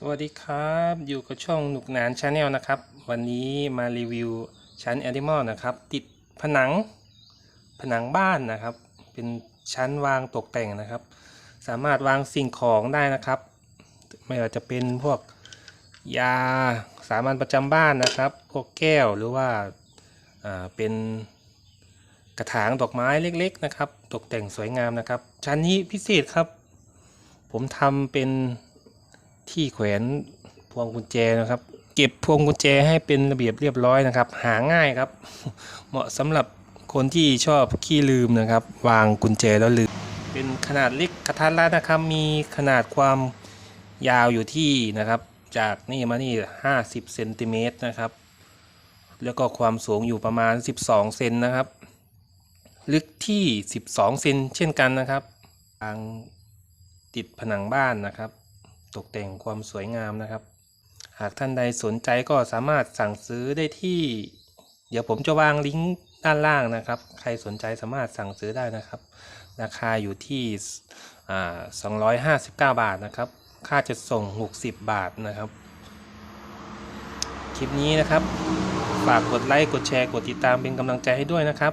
สวัสดีครับอยู่กับช่องหนุกหนานชาแนลนะครับ วันนี้มารีวิวชั้นแอนิมอลนะครับ ติดผนังผนังบ้านนะครับ เป็นชั้นวางตกแต่งนะครับ สามารถวางสิ่งของได้นะครับ ไม่ว่าจะเป็นพวกยาสามัญประจำบ้านนะครับ พวกแก้วหรือว่าอ่าเป็นกระถางดอกไม้เล็ก ๆ นะครับ ตกแต่งสวยงามนะครับ ชั้นนี้พิเศษครับ ผมทำเป็น ที่แขวนพวงกุญแจนะครับ เก็บพวงกุญแจให้เป็นระเบียบเรียบร้อยนะครับ หาง่ายครับ เหมาะสำหรับคนที่ชอบขี้ลืมนะครับ วางกุญแจแล้วลืม เป็นขนาดเล็กกระทัดรัดนะครับ มีขนาดความยาวอยู่ที่นะครับ จากนี่มานี่ 50เซนติเมตรนะครับ แล้วก็ความสูงอยู่ประมาณ 12เซนนะครับ ลึกที่ 12เซนเช่นกันนะครับทางติดผนังบ้านนะครับ ตกแต่งความสวยงามนะครับ หากท่านใดสนใจก็สามารถสั่งซื้อได้ที่ เดี๋ยวผมจะวางลิงก์ด้านล่างนะครับ ใครสนใจสามารถสั่งซื้อได้นะครับ ราคาอยู่ที่259 บาทนะครับ ค่าจะส่ง 60 บาทนะครับ คลิปนี้นะครับ ฝากกดไลค์ กดแชร์ กดติดตามเป็นกำลังใจให้ด้วยนะครับ